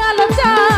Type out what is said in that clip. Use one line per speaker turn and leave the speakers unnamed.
আলোচনা সে